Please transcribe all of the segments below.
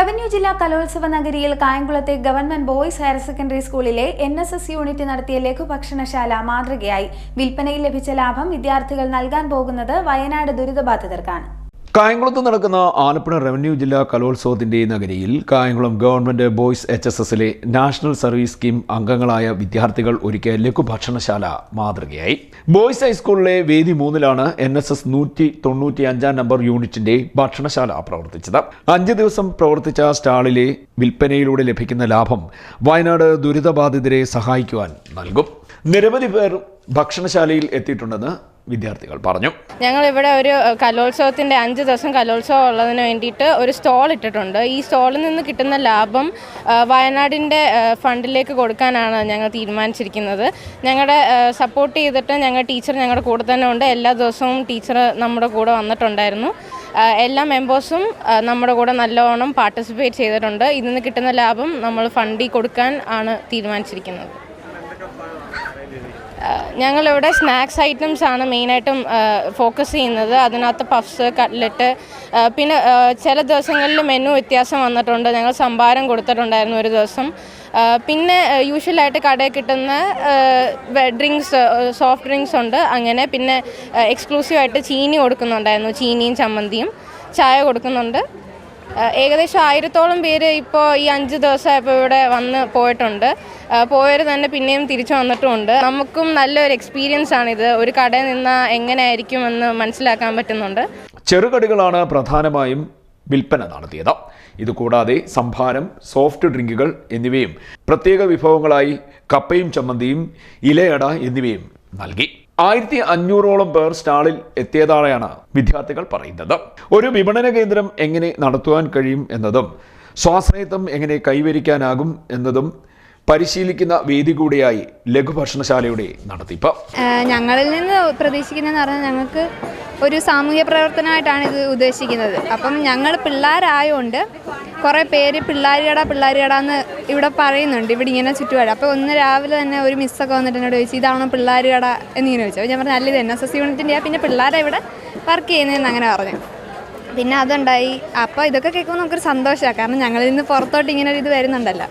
Revenue ജില്ലാ കലോത്സവ നഗരിയിൽ കായംകുളത്തെ ഗവൺമെന്റ് ബോയ്സ് ഹയർ സെക്കൻഡറി സ്കൂളിലെ എൻ എസ് എസ് യൂണിറ്റ് നടത്തിയ ലഘുഭക്ഷണശാല മാതൃകയായി. വിൽപ്പനയിൽ ലഭിച്ച ലാഭം വിദ്യാർത്ഥികൾ നൽകാൻ പോകുന്നത് വയനാട് ദുരിതബാധിതർക്കാണ്. കായംകുളത്ത് നടക്കുന്ന ആലപ്പുഴ റവന്യൂ ജില്ലാ കലോത്സവത്തിന്റെ നഗരിയിൽ Kayamkulam government boys H S എസിലെ നാഷണൽ സർവീസ് സ്കീം അംഗങ്ങളായ വിദ്യാർത്ഥികൾ ഒരുക്കിയ ലഘുഭക്ഷണശാല മാതൃകയായി. ബോയ്സ് ഹൈസ്കൂളിലെ വേദി മൂന്നിലാണ് എൻ എസ് എസ് നൂറ്റി തൊണ്ണൂറ്റി അഞ്ചാം നമ്പർ യൂണിറ്റിന്റെ ഭക്ഷണശാല പ്രവർത്തിച്ചത്. അഞ്ച് ദിവസം പ്രവർത്തിച്ച സ്റ്റാളിലെ വിൽപ്പനയിലൂടെ ലഭിക്കുന്ന ലാഭം വയനാട് ദുരിതബാധിതരെ സഹായിക്കുവാൻ നൽകും. നിരവധി പേർ ഭക്ഷണശാലയിൽ എത്തിയിട്ടുണ്ടെന്ന് വിദ്യാർത്ഥികൾ പറഞ്ഞു. ഞങ്ങൾ ഇവിടെ ഒരു കലോത്സവത്തിന്റെ അഞ്ച് ദിവസം കലോത്സവം ഉള്ളതിന് വേണ്ടിയിട്ട് ഒരു സ്റ്റോൾ ഇട്ടിട്ടുണ്ട്. ഈ സ്റ്റോളിൽ നിന്ന് കിട്ടുന്ന ലാഭം വയനാടിന്റെ ഫണ്ടിലേക്ക് കൊടുക്കാനാണ് ഞങ്ങൾ തീരുമാനിച്ചിരിക്കുന്നത്. ഞങ്ങളുടെ സപ്പോർട്ട് ചെയ്തിട്ട് ഞങ്ങൾ ടീച്ചർ ഞങ്ങളുടെ കൂടെ തന്നെ ഉണ്ട്. എല്ലാ ദിവസവും ടീച്ചർ നമ്മുടെ കൂടെ വന്നിട്ടുണ്ടായിരുന്നു. എല്ലാ മെമ്പേഴ്സും നമ്മുടെ കൂടെ നല്ലവണ്ണം പാർട്ടിസിപ്പേറ്റ് ചെയ്തിട്ടുണ്ട്. ഇതിൽ നിന്ന് കിട്ടുന്ന ലാഭം നമ്മൾ ഫണ്ടി കൊടുക്കാൻ ആണ് തീരുമാനിച്ചിരിക്കുന്നത്. ഞങ്ങളിവിടെ സ്നാക്സ് ഐറ്റംസ് ആണ് മെയിനായിട്ടും ഫോക്കസ് ചെയ്യുന്നത്. അതിനകത്ത് പഫ്സ് കട്ട്ലറ്റ് പിന്നെ ചില ദിവസങ്ങളിൽ മെനു വ്യത്യാസം വന്നിട്ടുണ്ട്. ഞങ്ങൾ സംഭാരം കൊടുത്തിട്ടുണ്ടായിരുന്നു ഒരു ദിവസം. പിന്നെ യൂഷ്വലായിട്ട് കടയിൽ കിട്ടുന്ന ഡ്രിങ്ക്സ് സോഫ്റ്റ് ഡ്രിങ്ക്സ് ഉണ്ട്. അങ്ങനെ പിന്നെ എക്സ്ക്ലൂസീവായിട്ട് ചീനി കൊടുക്കുന്നുണ്ടായിരുന്നു. ചീനിയും ചമ്മന്തിയും. ചായ കൊടുക്കുന്നുണ്ട്. ഏകദേശം ആയിരത്തോളം പേര് ഇപ്പോൾ ഈ അഞ്ച് ദിവസമായപ്പോൾ ഇവിടെ വന്ന് പോയിട്ടുണ്ട്. പോയവർ തന്നെ പിന്നെയും തിരിച്ചു വന്നിട്ടുമുണ്ട്. നമുക്കും നല്ലൊരു എക്സ്പീരിയൻസ് ആണിത്. ഒരു കടയിൽ നിന്നാൽ എങ്ങനെയായിരിക്കുമെന്ന് മനസ്സിലാക്കാൻ പറ്റുന്നുണ്ട്. ചെറുകടികളാണ് പ്രധാനമായും വിൽപ്പന നടത്തിയത്. ഇതുകൂടാതെ സംഭാരം സോഫ്റ്റ് ഡ്രിങ്കുകൾ എന്നിവയും പ്രത്യേക വിഭവങ്ങളായി കപ്പയും ചമ്മന്തിയും ഇലയട എന്നിവയും നൽകി. ആയിരത്തി അഞ്ഞൂറോളം പേർ സ്റ്റാളിൽ എത്തിയതായാണ് വിദ്യാർത്ഥികൾ പറയുന്നത്. ഒരു വിപണന കേന്ദ്രം എങ്ങനെ നടത്തുവാൻ കഴിയും എന്നതും സ്വാശ്രയത്വം എങ്ങനെ കൈവരിക്കാനാകും എന്നതും പരിശീലിക്കുന്ന വേദി കൂടിയായി ലഘുഭക്ഷണശാലയുടെ നടത്തിപ്പ്. ഞങ്ങളിൽ നിന്ന് പ്രതീക്ഷിക്കുന്നതെന്ന് പറഞ്ഞാൽ ഞങ്ങൾക്ക് ഒരു സാമൂഹ്യ പ്രവർത്തനമായിട്ടാണ് ഇത് ഉദ്ദേശിക്കുന്നത്. അപ്പം ഞങ്ങൾ പിള്ളേരായതുകൊണ്ട് കുറേ പേര് പിള്ളേരുകട പിള്ളേരുകട എന്ന് ഇവിടെ പറയുന്നുണ്ട്. ഇവിടെ ഇങ്ങനെ ചുറ്റുപാട്. അപ്പോൾ ഒന്ന് രാവിലെ തന്നെ ഒരു മിസ്സൊക്കെ വന്നിട്ട് എന്നോട് ചോദിച്ചു ഇതാണോ പിള്ളേരുകട? എന്നിങ്ങനെ ചോദിച്ചു. അപ്പോൾ ഞാൻ പറഞ്ഞു അല്ല ഇത് എൻ എസ് എസ് യൂണിറ്റിന്റെയാണ് പിന്നെ പിള്ളേരെ ഇവിടെ വർക്ക് ചെയ്യുന്നതെന്ന് അങ്ങനെ പറഞ്ഞു. പിന്നെ അതുണ്ടായി. അപ്പോൾ ഇതൊക്കെ കേൾക്കുമ്പോൾ നമുക്കൊരു സന്തോഷമാണ് കാരണം ഞങ്ങളിൽ നിന്ന് പുറത്തോട്ട് ഇങ്ങനെ ഒരു ഇത് വരുന്നുണ്ടല്ലോ.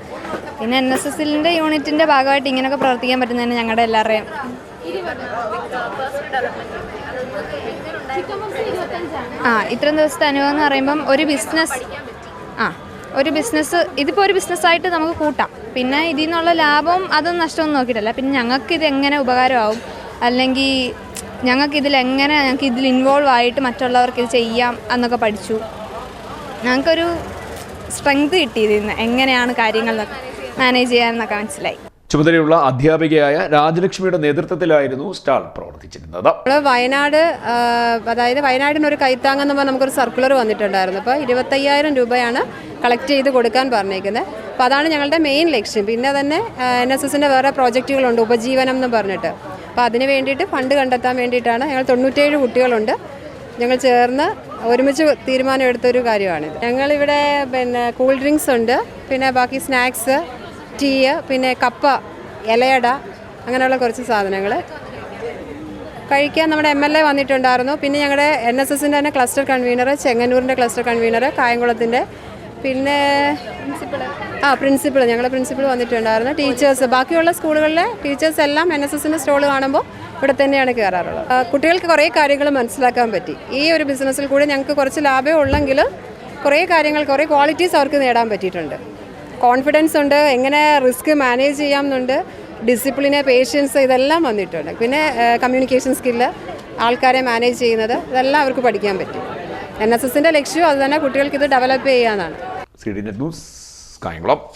പിന്നെ എൻ എസ് എസിന്റെ യൂണിറ്റിന്റെ ഭാഗമായിട്ട് ഇങ്ങനെയൊക്കെ പ്രവർത്തിക്കാൻ പറ്റുന്നതിന് ഞങ്ങളുടെ എല്ലാവരുടെയും ആ ഇത്രയും ദിവസത്തെ അനുഭവം എന്ന് പറയുമ്പം ഒരു ബിസിനസ് ആ ഒരു ബിസിനസ് ഇതിപ്പോൾ ഒരു ബിസിനസ്സായിട്ട് നമുക്ക് കൂട്ടാം. പിന്നെ ഇതിൽ നിന്നുള്ള ലാഭം അതൊന്നും നഷ്ടമൊന്നും നോക്കിയിട്ടല്ല. പിന്നെ ഞങ്ങൾക്ക് ഇത് എങ്ങനെ ഉപകാരമാവും? അല്ലെങ്കിൽ ഞങ്ങൾക്ക് ഇതിൽ എങ്ങനെ ഞങ്ങൾക്ക് ഇതിൽ ഇൻവോൾവ് ആയിട്ട് മറ്റുള്ളവർക്ക് ഇത് ചെയ്യാം എന്നൊക്കെ പഠിച്ചു. ഞങ്ങൾക്കൊരു സ്ട്രെങ്ത് കിട്ടി ഇതിൽ നിന്ന്. എങ്ങനെയാണ് കാര്യങ്ങൾ മാനേജ് ചെയ്യാമെന്നൊക്കെ മനസ്സിലായി. ചുമതലയുള്ള അധ്യാപികയായ രാജലക്ഷ്മിയുടെ നേതൃത്വത്തിലായിരുന്നു സ്റ്റാൾ പ്രവർത്തിച്ചിരുന്നത്. വയനാട് വയനാട് വയനാടിന് അതായത് വയനാടിനൊരു കൈത്താങ്ങെന്ന് പറഞ്ഞാൽ നമുക്കൊരു സർക്കുലർ വന്നിട്ടുണ്ടായിരുന്നു. അപ്പോൾ ഇരുപത്തയ്യായിരം രൂപയാണ് കളക്ട് ചെയ്ത് കൊടുക്കാൻ പറഞ്ഞേക്കുന്നത്. അപ്പോൾ അതാണ് ഞങ്ങളുടെ മെയിൻ ലക്ഷ്യം. പിന്നെ തന്നെ എൻ എസ് എസിന്റെ വേറെ പ്രോജക്റ്റുകളുണ്ട് ഉപജീവനം എന്ന് പറഞ്ഞിട്ട്. അപ്പോൾ അതിന് വേണ്ടിയിട്ട് ഫണ്ട് കണ്ടെത്താൻ വേണ്ടിയിട്ടാണ് ഞങ്ങൾ തൊണ്ണൂറ്റേഴ് കുട്ടികളുണ്ട്. ഞങ്ങൾ ചേർന്ന് ഒരുമിച്ച് തീരുമാനമെടുത്തൊരു കാര്യമാണിത്. ഞങ്ങളിവിടെ പിന്നെ കൂൾ ഡ്രിങ്ക്സ് ഉണ്ട് പിന്നെ ബാക്കി സ്നാക്സ് ടീ പിന്നെ കപ്പ ഇലയട അങ്ങനെയുള്ള കുറച്ച് സാധനങ്ങൾ കഴിക്കാൻ നമ്മുടെ എം എൽ എ വന്നിട്ടുണ്ടായിരുന്നു. പിന്നെ ഞങ്ങളുടെ എൻ എസ് എസിന്റെ തന്നെ ക്ലസ്റ്റർ കൺവീനർ ചെങ്ങന്നൂരിന്റെ ക്ലസ്റ്റർ കൺവീനർ കായംകുളത്തിന്റെ പിന്നെ ആ പ്രിൻസിപ്പൾ ഞങ്ങളുടെ പ്രിൻസിപ്പൾ വന്നിട്ടുണ്ടായിരുന്നു. ടീച്ചേഴ്സ് ബാക്കിയുള്ള സ്കൂളുകളിലെ ടീച്ചേഴ്സ് എല്ലാം എൻ എസ് എസിന്റെ സ്റ്റോൾ കാണുമ്പോൾ ഇവിടെ തന്നെയാണ് കയറാറുള്ളത് കുട്ടികൾക്ക് കുറേ കാര്യങ്ങൾ മനസ്സിലാക്കാൻ പറ്റി. ഈ ഒരു ബിസിനസ്സിൽ കൂടി ഞങ്ങൾക്ക് കുറച്ച് ലാഭമേ ഉള്ളെങ്കിൽ കുറേ കാര്യങ്ങൾ കുറേ ക്വാളിറ്റീസ് അവർക്ക് നേടാൻ പറ്റിയിട്ടുണ്ട്. കോൺഫിഡൻസ് ഉണ്ട് എങ്ങനെ റിസ്ക് മാനേജ് ചെയ്യാമെന്നുണ്ട് ഡിസിപ്ലിന് പേഷ്യൻസ് ഇതെല്ലാം വന്നിട്ടുണ്ട്. പിന്നെ കമ്മ്യൂണിക്കേഷൻ സ്കില്ല് ആൾക്കാരെ മാനേജ് ചെയ്യുന്നത് ഇതെല്ലാം അവർക്ക് പഠിക്കാൻ പറ്റും. എൻ എസ് എസിന്റെ ലക്ഷ്യം അത് തന്നെ കുട്ടികൾക്ക് ഇത് ഡെവലപ്പ് ന്യൂസ് കായംകുളം